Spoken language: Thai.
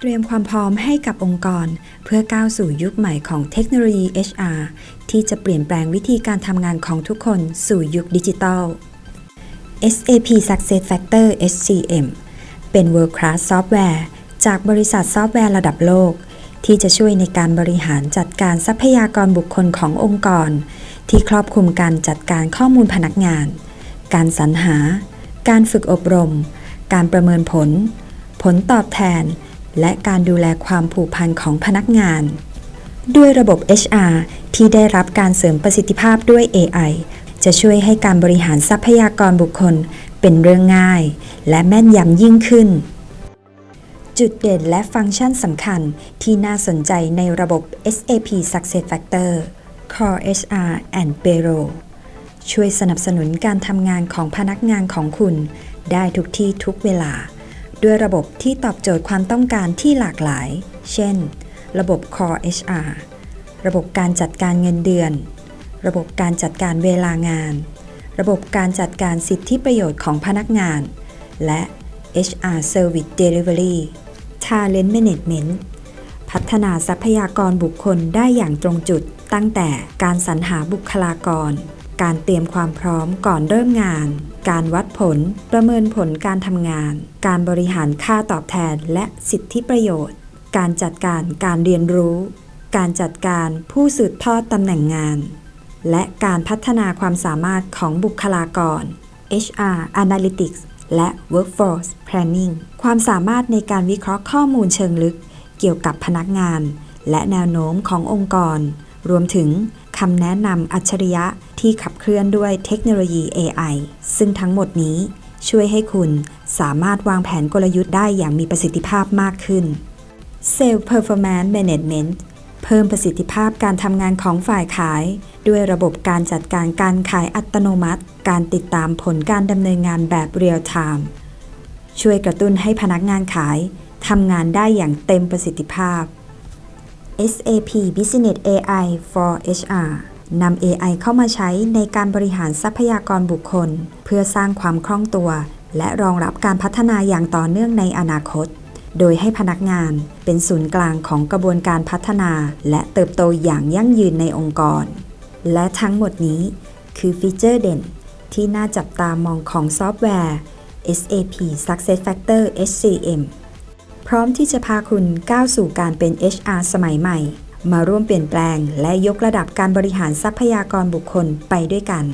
เตรียมความพร้อมให้กับองค์กร เพื่อก้าวสู่ยุคใหม่ของเทคโนโลยี HR ที่จะเปลี่ยนแปลงวิธีการทำงานของทุกคนสู่ยุคดิจิทัล SAP Success Factor SCM เป็น World Class Software จากบริษัทซอฟต์แวร์ระดับโลก ที่จะช่วยในการบริหารจัดการทรัพยากรบุคคลขององค์กร ที่ครอบคลุมการจัดการข้อมูลพนักงาน การสรรหา การฝึกอบรม การประเมินผล ผลตอบแทน และการดูแลความผูกพันของพนักงาน ด้วยระบบ HR ที่ได้รับการเสริมประสิทธิภาพด้วย AI จะช่วยให้การบริหารทรัพยากรบุคคลเป็นเรื่องง่าย และแม่นยำยิ่งขึ้น จุดเด่นและฟังก์ชันสำคัญที่น่าสนใจในระบบ SAP Success Factor Core HR and Payroll ช่วยสนับสนุนการทำงานของพนักงานของคุณ ได้ทุกที่ทุกเวลา ด้วยระบบที่ตอบโจทย์ความต้องการที่หลากหลาย เช่น ระบบ Core HR ระบบการจัดการเงินเดือน ระบบการจัดการเวลางาน ระบบการจัดการสิทธิประโยชน์ของพนักงาน และ HR Service Delivery Talent Management พัฒนาทรัพยากรบุคคลได้อย่างตรงจุดตั้งแต่การสรรหาบุคลากร การเตรียมความพร้อมก่อนเริ่มงาน การวัดผล ประเมินผลการทำงาน การบริหารค่าตอบแทนและสิทธิประโยชน์ การจัดการการเรียนรู้ การจัดการผู้สืบทอดตำแหน่งงาน และการพัฒนาความสามารถของบุคลากร HR Analytics และ Workforce Planning ความสามารถในการวิเคราะห์ข้อมูลเชิงลึก เกี่ยวกับพนักงาน และแนวโน้มขององค์กร รวมถึง คำแนะนำอัจฉริยะที่ขับเคลื่อนด้วยเทคโนโลยี AI ซึ่งทั้งหมดนี้ช่วยให้คุณสามารถวางแผนกลยุทธ์ได้อย่างมีประสิทธิภาพมากขึ้น Sales Performance Management เพิ่มประสิทธิภาพการทำงานของฝ่ายขาย ด้วยระบบการจัดการการขายอัตโนมัติ การติดตามผลการดำเนินงานแบบเรียลไทม์ช่วยกระตุ้นให้พนักงานขายทำงานได้อย่างเต็มประสิทธิภาพ SAP Business AI for HR นำ AI เข้ามาใช้ในการบริหารทรัพยากรบุคคล เพื่อสร้างความคล่องตัว และรองรับการพัฒนาอย่างต่อเนื่องในอนาคต โดยให้พนักงานเป็นศูนย์กลางของกระบวนการพัฒนา และเติบโตอย่างยั่งยืนในองค์กร และทั้งหมดนี้คือฟีเจอร์เด่น ที่น่าจับตามองของซอฟต์แวร์ SAP SuccessFactor SCM พร้อมที่จะพาคุณก้าวสู่การเป็น HR สมัยใหม่ มาร่วมเปลี่ยนแปลง และยกระดับการบริหารทรัพยากรบุคคลไปด้วยกัน